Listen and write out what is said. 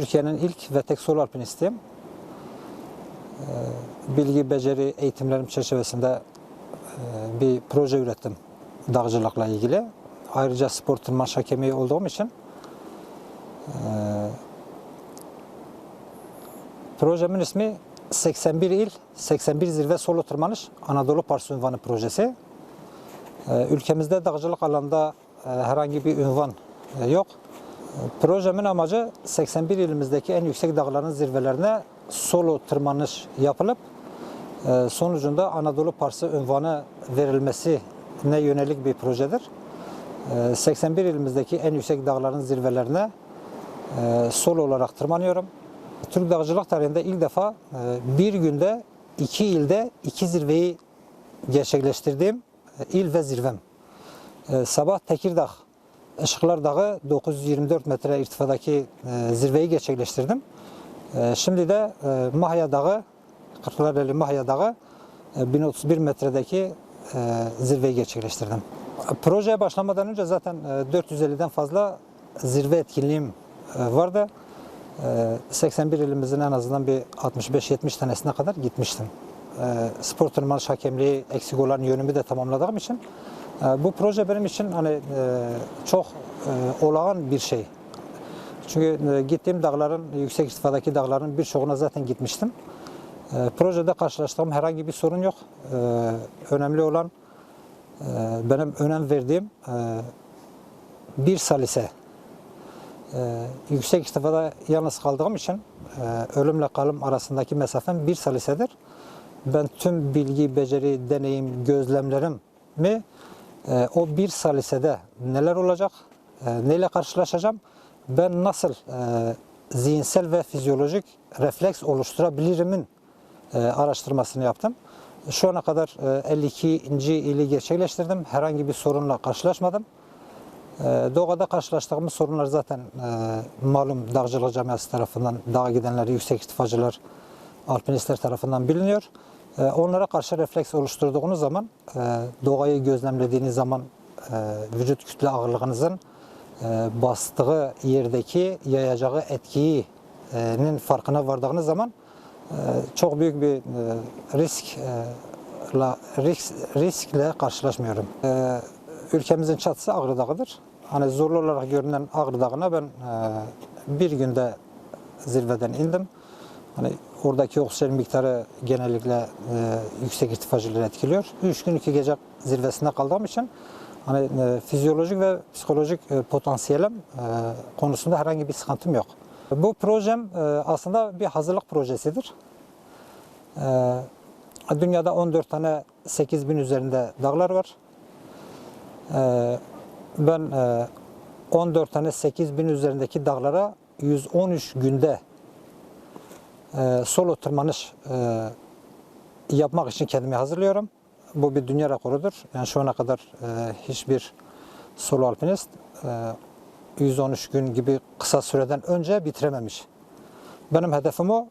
Türkiye'nin ilk ve tek solo alpinistiyim. Ee, Bilgi, beceri eğitimlerim çerçevesinde e, bir proje ürettim dağcılıkla ilgili. Ayrıca spor tırmanış hakemi olduğum için e, projemin ismi 81 il, 81 zirve solo tırmanış Anadolu Parsı Ünvanı projesi. Ee, Ülkemizde dağcılık alanında e, herhangi bir ünvan e, yok. Projemin amacı 81 ilimizdeki en yüksek dağların zirvelerine solo tırmanış yapılıp e, sonucunda Anadolu Parsı ünvanı verilmesine yönelik bir projedir. E, 81 ilimizdeki en yüksek dağların zirvelerine e, solo olarak tırmanıyorum. Türk dağcılık tarihinde ilk defa e, bir günde iki ilde iki zirveyi gerçekleştirdiğim e, il ve zirvem. E, Sabah Tekirdağ Işıklar Dağı 924 metre irtifadaki e, zirveyi gerçekleştirdim. E, Şimdi de e, Mahya Dağı, Kırklareli Mahya Dağı e, 1031 metredeki e, zirveyi gerçekleştirdim. Projeye başlamadan önce zaten e, 450'den fazla zirve etkinliğim e, vardı. E, 81 ilimizin en azından bir 65-70 tanesine kadar gitmiştim. E, Spor tırmanış hakemliği eksik olan yönümü de tamamladığım için bu proje benim için hani e, çok e, olağan bir şey. Çünkü e, gittiğim dağların, yüksek irtifadaki dağların birçoğuna zaten gitmiştim. Projede karşılaştığım herhangi bir sorun yok. Önemli olan benim önem verdiğim bir salise. Yüksek irtifada yalnız kaldığım için ölümle kalım arasındaki mesafem bir salisedir. Ben tüm bilgi, beceri, deneyim, gözlemlerimi e, o bir salisede neler olacak, e, neyle karşılaşacağım, ben nasıl e, zihinsel ve fizyolojik refleks oluşturabilirimin e, araştırmasını yaptım. Şu ana kadar e, 52. ili gerçekleştirdim. Herhangi bir sorunla karşılaşmadım. E, Doğada karşılaştığımız sorunlar zaten e, malum dağcılık camiası tarafından, dağa gidenler, yüksek irtifacılar, alpinistler tarafından biliniyor. E, Onlara karşı refleks oluşturduğunuz zaman, e, doğayı gözlemlediğiniz zaman e, vücut kütle ağırlığınızın e, bastığı yerdeki yayacağı etkinin farkına vardığınız zaman çok büyük bir risk risk, riskle karşılaşmıyorum. Ülkemizin çatısı Ağrı Dağı'dır. Hani zorlu olarak görünen Ağrı Dağı'na ben bir günde zirveden indim. Hani oradaki oksijen miktarı genellikle e, yüksek irtifacıları etkiliyor. Üç gün iki gece zirvesinde kaldığım için hani e, fizyolojik ve psikolojik e, potansiyelim e, konusunda herhangi bir sıkıntım yok. Bu projem e, aslında bir hazırlık projesidir. E, dünyada 14 tane 8000 üzerinde dağlar var. E, ben e, 14 tane 8000 üzerindeki dağlara 113 günde e, solo tırmanış e, yapmak için kendimi hazırlıyorum. Bu bir dünya rekorudur. Yani şu ana kadar e, hiçbir solo alpinist e, 113 gün gibi kısa süreden önce bitirememiş. Benim hedefim o.